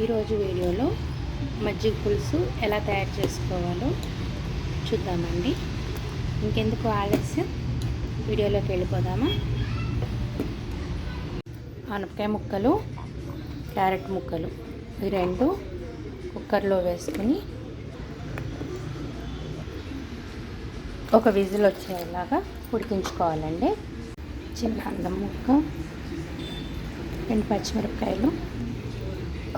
ఈరోజు వీడియోలో మజ్జిగ పులుసు ఎలా తయారు చేసుకోవాలో చూద్దామండి. ఇంకెందుకు ఆలస్యం? వీడియోలోకి వెళ్ళిపోదామా? ఆనపకాయ ముక్కలు క్యారెట్ ముక్కలు ఈ రెండు కుక్కర్లో వేసుకుని ఒక విజిల్ వచ్చేలాగా ఉడికించుకోవాలండి. చిన్న అల్లం ముక్క రెండు పచ్చిమిరపకాయలు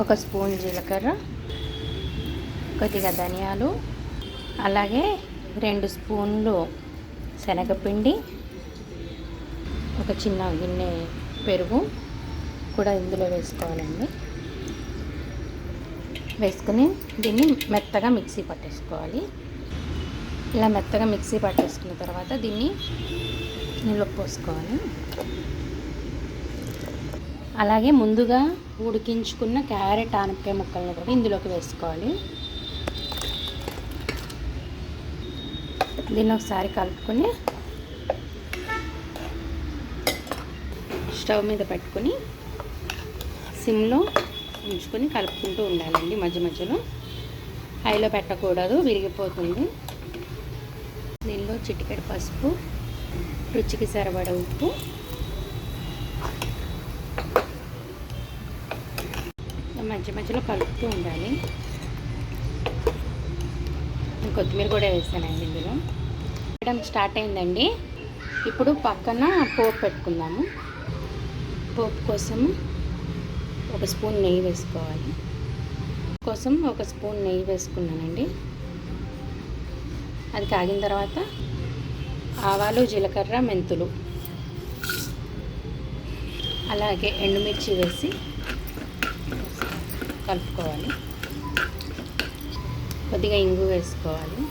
ఒక స్పూన్ జీలకర్ర కొద్దిగా ధనియాలు అలాగే రెండు స్పూన్లు శనగపిండి ఒక చిన్న గిన్నె పెరుగు కూడా ఇందులో వేసుకోవాలండి. వేసుకుని దీన్ని మెత్తగా మిక్సీ పట్టేసుకోవాలి. ఇలా మెత్తగా మిక్సీ పట్టేసుకున్న తర్వాత దీన్ని నిలుపు పోసుకోవాలి. అలాగే ముందుగా ఉడికించుకున్న క్యారెట్ ఆనపకాయ ముక్కలను కూడా ఇందులోకి వేసుకోవాలి. దీన్ని ఒకసారి కలుపుకొని స్టవ్ మీద పెట్టుకొని సిమ్లో ఉంచుకొని కలుపుకుంటూ ఉండాలండి మధ్య మధ్యలో. హైలో పెట్టకూడదు విరిగిపోతుంది. దీనిలో చిటికెడు పసుపు రుచికి సరిపడ ఉప్పు మధ్య మధ్యలో కలుపుతూ ఉండాలి. కొత్తిమీర కూడా వేసానండి ఇందులో. వేయడం స్టార్ట్ అయిందండి. ఇప్పుడు పక్కన పోపు పెట్టుకుందాము. పోపు కోసం ఒక స్పూన్ నెయ్యి వేసుకోవాలి. కోసం ఒక స్పూన్ నెయ్యి వేసుకున్నానండి. అది కాగిన తర్వాత ఆవాలు జీలకర్ర మెంతులు. అలాగే ఎండుమిర్చి వేసి కలుపుకోవాలి. కొద్దిగా ఇంగు వేసుకోవాలి.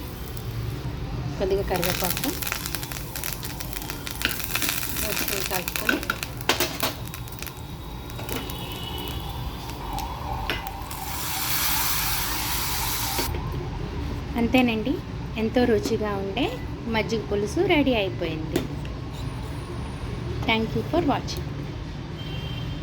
కొద్దిగా కరివేపాకు. వేసుకొని కలుపుకొని. అంతేనండి. ఎంతో రుచిగా ఉండే మజ్జిగ పులుసు రెడీ అయిపోయింది. Thank you for watching